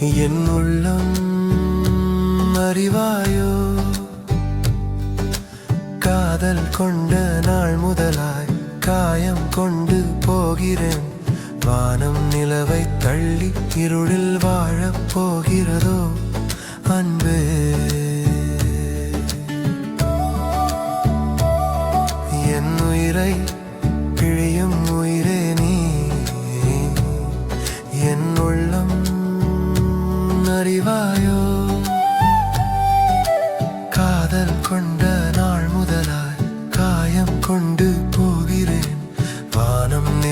என் உள்ளம் அறிவாயோ? காதல் கொண்ட நாள் முதலாய் காயம் கொண்டு போகிறேன். வானம் நிலவை தள்ளி இருளில் வாழப் போகிறதோ? அன்பு. என் உயிரை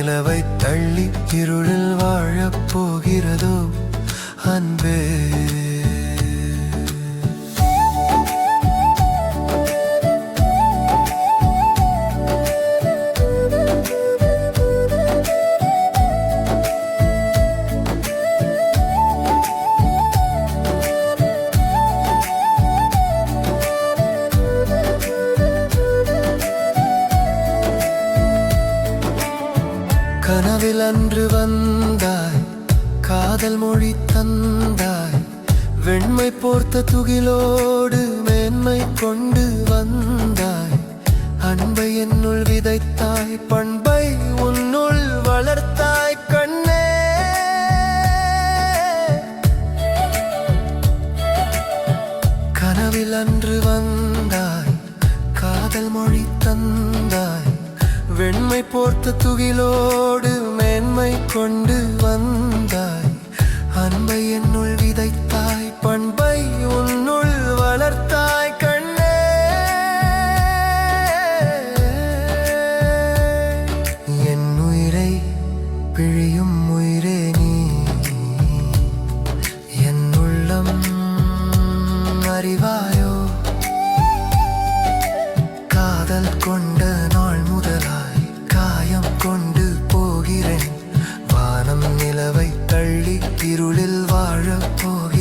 நிலவை தள்ளி இருளில் வாழப் போகிறதோ அன்பே. கனவில் அன்று வந்தாய் காதல் மொழி தந்தாய் வெண்மை போர்த்த துகிலோடு மேன்மை கொண்டு வந்தாய். அன்பை என்னுள் விதைத்தாய் பண்பை உன்னுள் வளர்த்தாய் கண்ணே. கனவில் அன்று வந்தாய் காதல் மொழி தந்தாய் வெண்மை போர்த்த துகிலோடு மேன்மை கொண்டு வந்தாய். அன்பை என்னுள் விதைத்தாய் பண்பை உன்னுள் வளர்த்தாய் கண்ணே. என் உயிரை பிழியும் உயிரே நீ. என் உள்ளம் அறிவாயோ? காதல் கொண்ட இருளில் வாழப்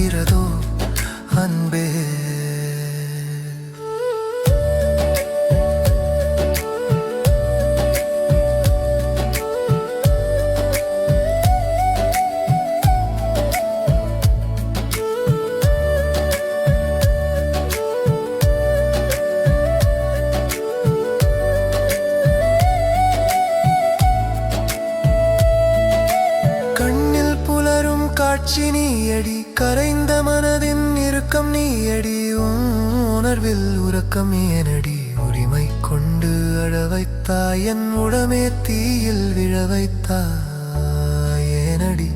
காட்சி நீயடி கரைந்த மனதின் இறுக்கம் நீயடி உணர்வில் உறக்கம் ஏனடி உரிமை கொண்டு அழ வைத்தாய் என் உடமே தீயில் விழ வைத்தாய் ஏனடி.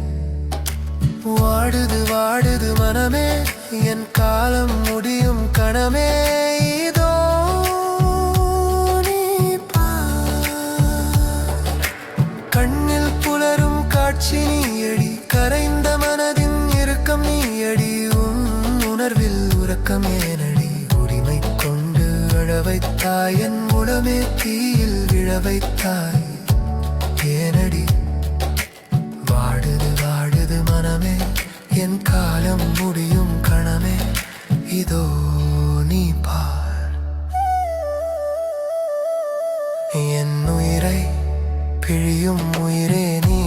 வாடுது வாடுது மனமே என் காலம் முடியும் கணமே உணர்வில் உறக்கம் ஏனடி உரிமை கொண்டு அழவைத்தாய். என் உடமே தீயில் விழ ஏனடி? வாடுது வாடுது மனமே. என் காலம் முடியும் கணமே இதோ நீ பார். என் உயிரை பிழியும் உயிரே நீ